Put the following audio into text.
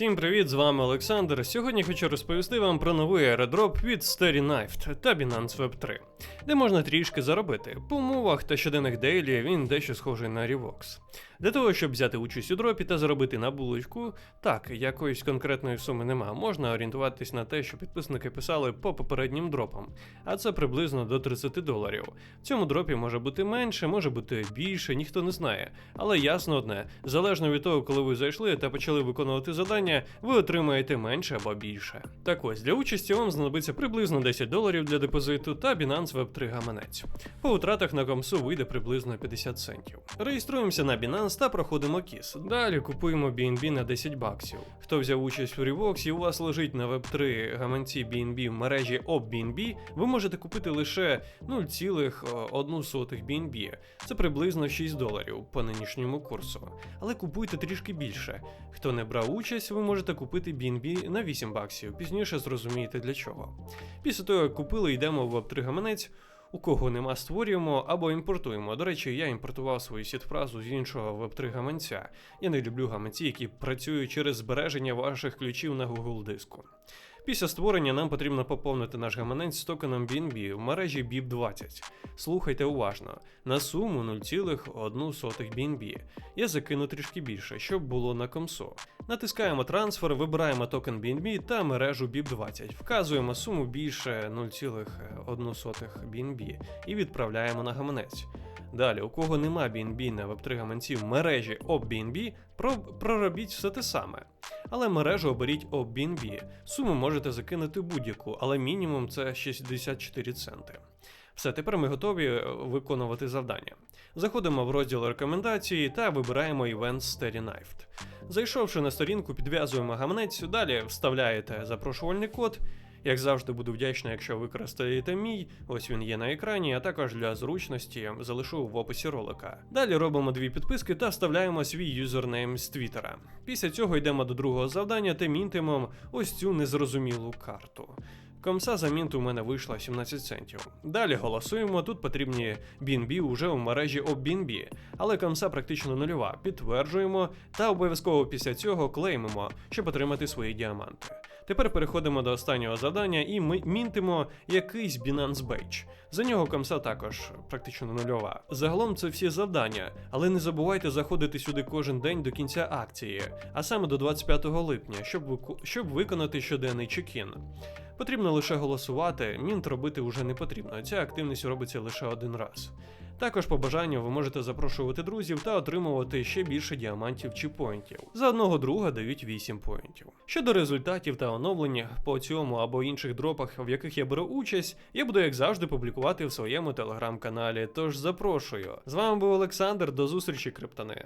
Всім привіт, з вами Олександр. Сьогодні хочу розповісти вам про новий аеродроп від Starry та Binance Web 3, де можна трішки заробити. По умовах та щоденних дейлі він дещо схожий на Revox. Для того, щоб взяти участь у дропі та заробити на булочку, так, якоїсь конкретної суми нема. Можна орієнтуватись на те, що підписники писали по попереднім дропам, а це приблизно до 30 доларів. В цьому дропі може бути менше, може бути більше, ніхто не знає. Але ясно одне, залежно від того, коли ви зайшли та почали виконувати завдання, ви отримаєте менше або більше. Так ось для участі вам знадобиться приблизно 10 доларів для депозиту та Binance Web 3 гаманець. По втратах на комсу вийде приблизно 50 центів. Реєструємося на Binance та проходимо кіс. Далі купуємо BNB на 10 баксів. Хто взяв участь у Revox і у вас лежить на Web 3 гаманці BNB в мережі OpBNB, ви можете купити лише 0,1 BNB. Це приблизно 6 доларів по нинішньому курсу. Але купуйте трішки більше. Хто не брав участь, ви можете купити BNB на 8 баксів. Пізніше зрозумієте для чого. Після того, як купили, йдемо в Web3 гаманець. У кого нема, створюємо або імпортуємо. До речі, я імпортував свою сітфразу з іншого Web3 гаманця. Я не люблю гаманці, які працюють через збереження ваших ключів на Google диску. Після створення нам потрібно поповнити наш гаманець з токеном BNB в мережі BIP20. Слухайте уважно, на суму 0,1 BNB. Я закину трішки більше, щоб було на комсо. Натискаємо трансфер, вибираємо токен BNB та мережу BIP20. Вказуємо суму більше 0,1 BNB і відправляємо на гаманець. Далі, у кого нема BNB на Web3 гаманці в мережі OpBNB, про- проробіть все те саме. Але мережу оберіть OpBNB. Суму можете закинути будь-яку, але мінімум це 64 центи. Все, тепер ми готові е, виконувати завдання. Заходимо в розділ рекомендації та вибираємо Events Steady Knife. Зайшовши на сторінку, підв'язуємо гаманець, далі вставляєте запрошувальний код. Як завжди, буду вдячний, якщо використаєте мій, ось він є на екрані, а також для зручності залишу в описі ролика. Далі робимо дві підписки та вставляємо свій юзернейм з Твіттера. Після цього йдемо до другого завдання та мінтимо ось цю незрозумілу карту. Комса за мінт у мене вийшла 17 центів. Далі голосуємо, тут потрібні BNB уже у мережі OpBNB, але комса практично нульова. Підтверджуємо та обов'язково після цього клеймимо, щоб отримати свої діаманти. Тепер переходимо до останнього завдання і ми мінтимо якийсь Binance Badge. За нього комса також практично нульова. Загалом це всі завдання, але не забувайте заходити сюди кожен день до кінця акції, а саме до 25 липня, щоб, щоб виконати щоденний чекін. Потрібно лише голосувати, мінт робити вже не потрібно. Ця активність робиться лише один раз. Також по бажанню ви можете запрошувати друзів та отримувати ще більше діамантів чи поінтів. За одного друга дають 8 поінтів. Щодо результатів та оновлення по цьому або інших дропах, в яких я беру участь, я буду як завжди публікувати в своєму телеграм-каналі. Тож запрошую. З вами був Олександр, до зустрічі, криптони.